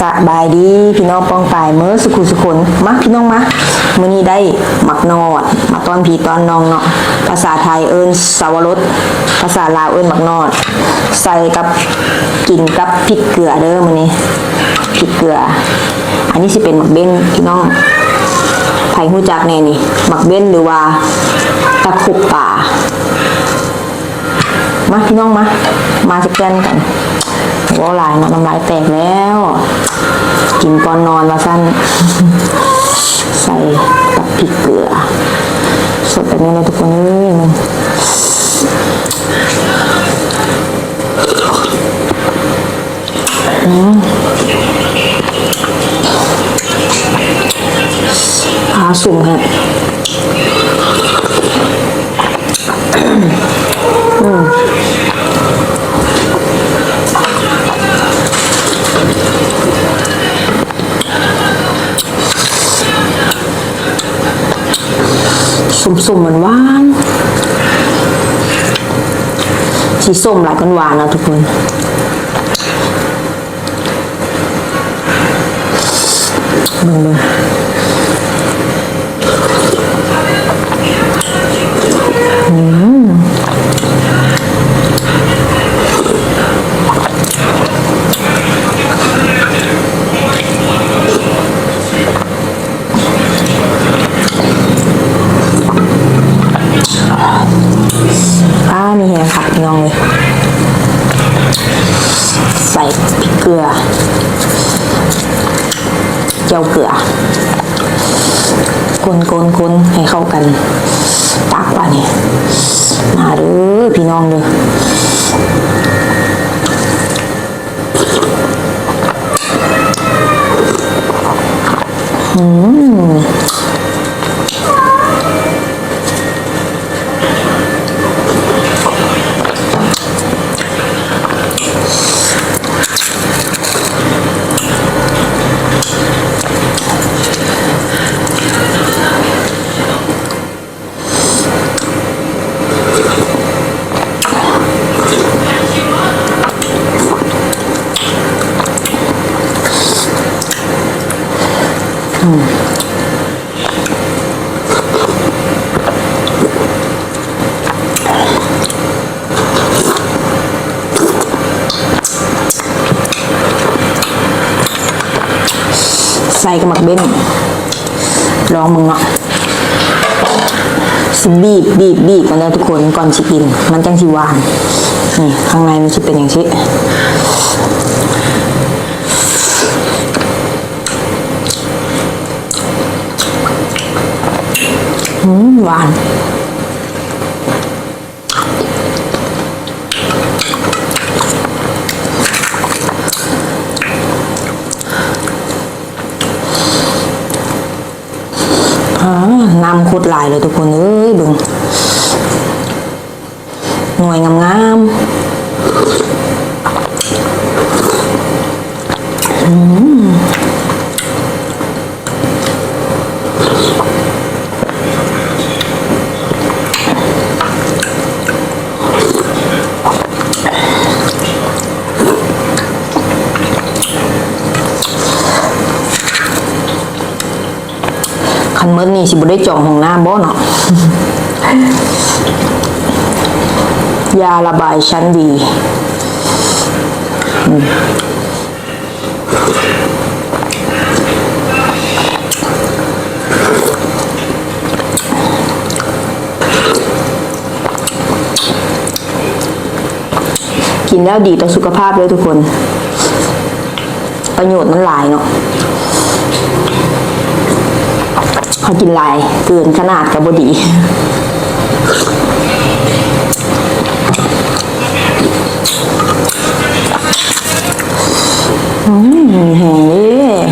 สบายดีพี่น้องป้องปายเมื่อสุขุสุคนมาพี่น้องมามื้อนี้ได้หมักนอดมาตอนผีตอนนองเนาะภาษาไทยเอิ้นสาวรสภาษาลาวเอิ้นหมักนอด ใส่กับกินกับพริกเกลือเด้อมื้อนี้พริกเกลือ อันนี้สิเป็นหมักเบ้นพี่น้องไผฮู้จักแน่นี่หมักเบ้นหรือว่าตะขบป่ามาพี่น้องมามาสแกนกัน ว่าหลายเนาะน้ำลายแตกแล้ว กินก่อนนอนว่าสั้น ใส่กับพริกเกลือ สดแบบนี้เลยทุกคนเอ้ยมันอืมอาสุ่มฮะ ส้มหวานหวานสีส้มหลายกันหวานนะทุกคนเบิ่งเบิ่ง มีแหงผักพี่น้องเลยใส่พริกเกลือเจียวเกลือกนคนคนให้เข้ากันตักว่านี่มาเด้อพี่น้องเด้ออืม ใส่กับหมักเบ้นลองมึงเนาะสิบีบบีบบีบกันแล้วทุกคนก่อนสิกิน มันจังสิหวานนี่ข้างในมันจะเป็นอย่างนี้ หวานน้ำโคตรลายเลยทุกคนเอ้ยเบึงหน่วยงามๆอืม คันเมื่อนี่สิบุได้จองห้องน้ำบ่เนาะยาระบายชั้นดีกินแล้วดีต่อสุขภาพเลยทุกคน ประโยชน์มันหลายเนาะ เขากินลายเกินขนาดกับบดี อืมแหงเลย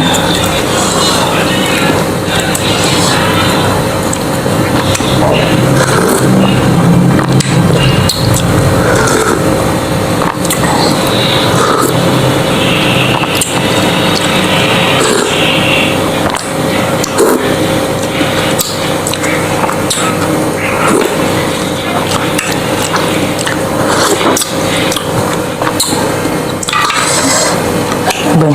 เบิ่ง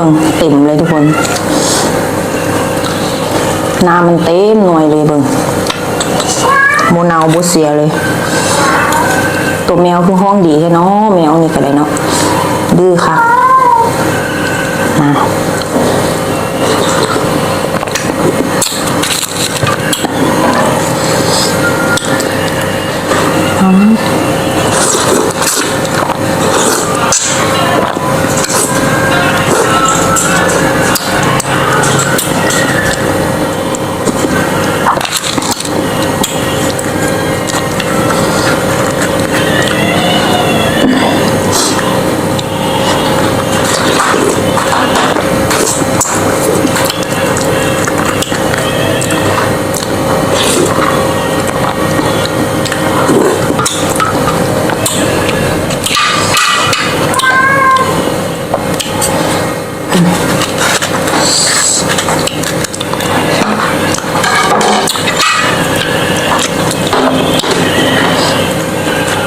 บิ่งเต็มเลยทุกคน น้ำมันเต็มหน่วยเลยเบิ่งโมนาวโบเสียเลย ตัวแมวคือห้องดีแค่เนาะแมวนี่ก็ได้เนาะดื้อค่ะ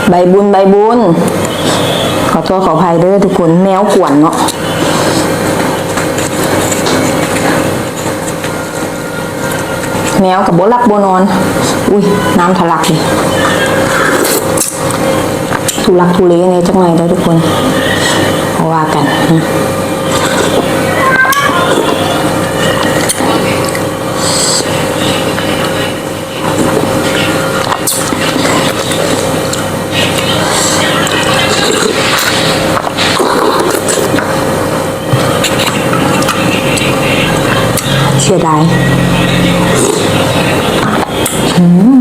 ใบบุญใบบุญ ขอโทษขออภัยเด้อทุกคนแมวขวนเนาะแมวกับโบลักโบนอน อุ้ยน้ำทะลักเลยทุลักทุเลเนี่ยจังไงเด้อทุกคน ว่ากัน ဖြစ်တိုင်းဟွန်း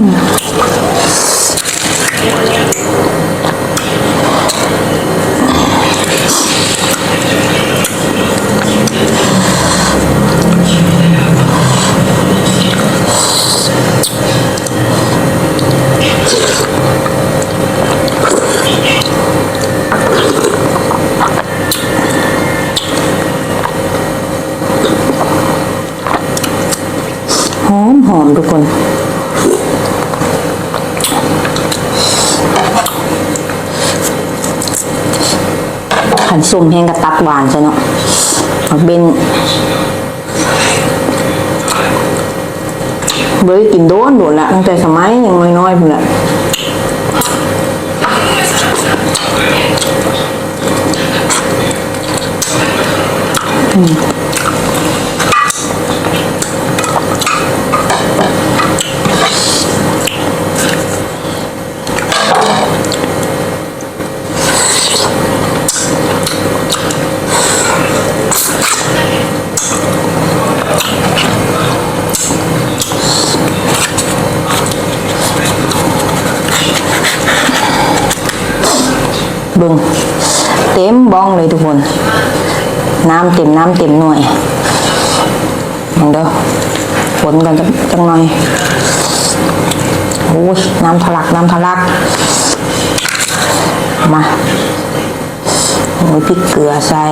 ขันสุ่มแห้งกับตักหวานใช่เนาะเป็นเบยกินโดนโดนละตั้งแต่สมัยยังน้อยๆพุ่นละเบึงเต็มบ้ องเลยทุกคน น้ำเต็มน้ำเต็มหน่วยมองเด้อฝนกันจังหน่อยโอ้ยน้ำทะลักน้ำทะลัก มาโอ้ยพริกเกลือใส่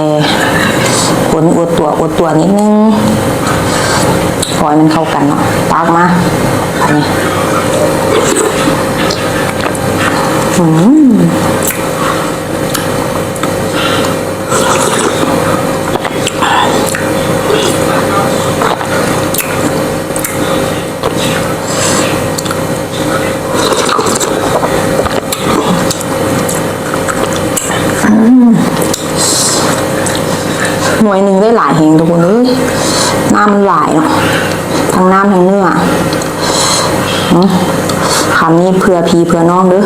ฝนอวดตัวอวดตัวนิดนึงปล่อยมันเข้ากันเนาะตักมาอันนี้อืม หน่วยหนึ่งได้หลายแห่งทุกคนเลยน้ำมันหลายเนาะทั้งน้ำทั้งเนื้ออื้อคำนี้เพื่อพีเพื่อน้องเด้อ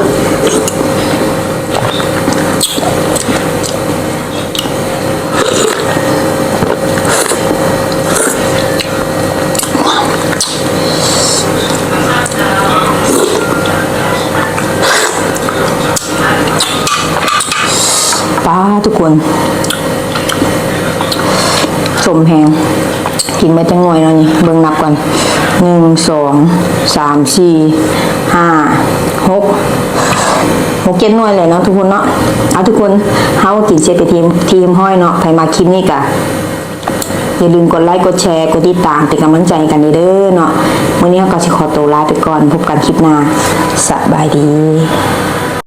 มแหงกินไปจังหน่วยแล้วนี่เบิ่งนับก่อนหนึ่งสองสามสี่ห้าหกหกเจ็ดหน่วยเลยเนาะทุกคนเนาะเอาทุกคนเฮากินเซฟไปทีมทีมห้อยเนาะใครมาคลิปนี้กะอย่าลืมกดไลค์กดแชร์กดติดตามเป็นกำลังใจกันเด้อเนาะมื้อนี้เราก็สิขอตัวลาไปก่อนพบกันคลิปหน้าสบายดี